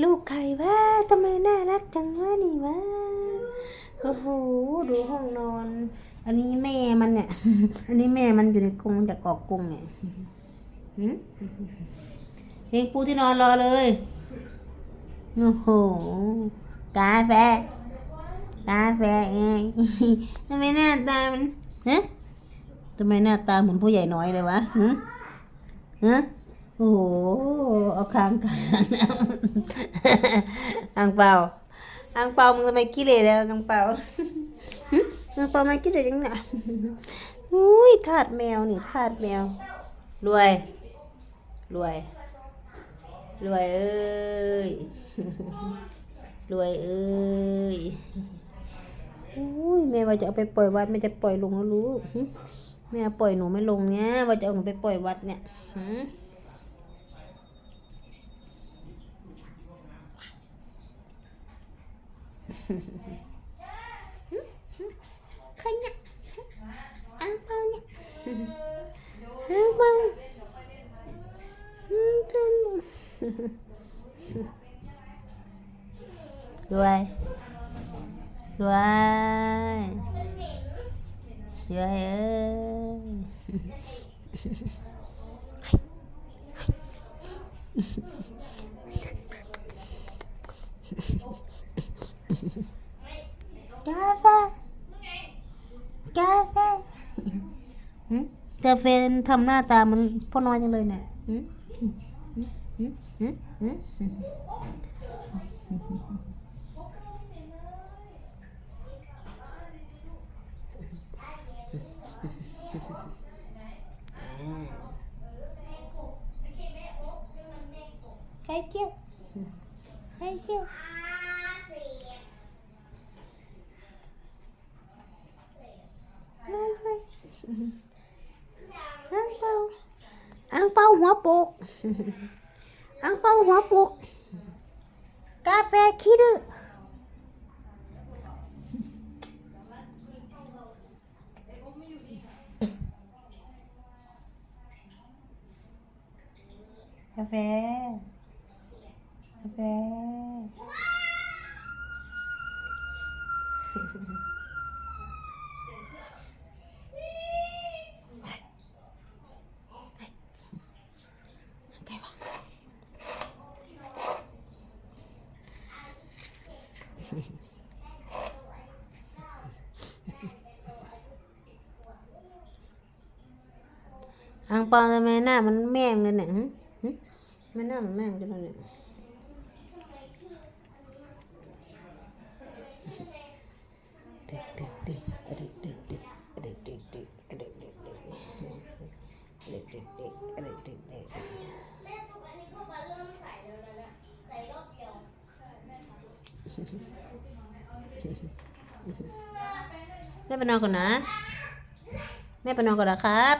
ลูกใครวะทำไมน่ารักจังวะนี่วะโอ้โหดูห้องนอน อันนี้แม่มันเนี่ย อันนี้แม่มันอยู่ในกรงมันจะออกกรงเนี่ยเองปูที่นอนรอเลยโอ้โหกาแฟกาแฟเองทำไมหน้าตามันฮะทำไมหน้าตาเหมือนผู้ใหญ่น้อยเลยวะฮะฮะ โอ้โห เอาคางกลางอังเปาอังเปามึงทำไมขี้เหร่แล้วอังเปาอังเปาไม่ขี้เหร่ยังไงอุ้ยทาดแมวนี่ทาดแมว รวย รวย รวยเอ้ย รวยเอ้ยอุ้ยแม่ว่าจะเอาไปปล่อยวัดแม่จะปล่อยลงแล้วลูกหึแม่ปล่อยหนูไม่ลงเนี่ยว่าจะเอาหนูไปปล่อยวัดเนี่ยหึ ครเนี่ยอังเปาเนี่ยอังเปาอังเปาเนี่ยรวยรวยรวยเอ้ย กาแฟ กาแฟกาแฟทำหน้าตามันพ่อน้อยจังเลยเนี่ยไข่เจียวไข่เจียวไม่ไม่อังเปาอังเปา หัวโปกอังเปาหัวโปกกาแฟขี้ดื้อากาแฟกาแฟ ไก่ปะ อังเปาทำไมหน้ามันแม่งเลยเนี่ยไมหน้ามันแม่งกันเลยเนี่ แม่ไปนอนก่อนนะ แม่ไปนอนก่อนนะครับ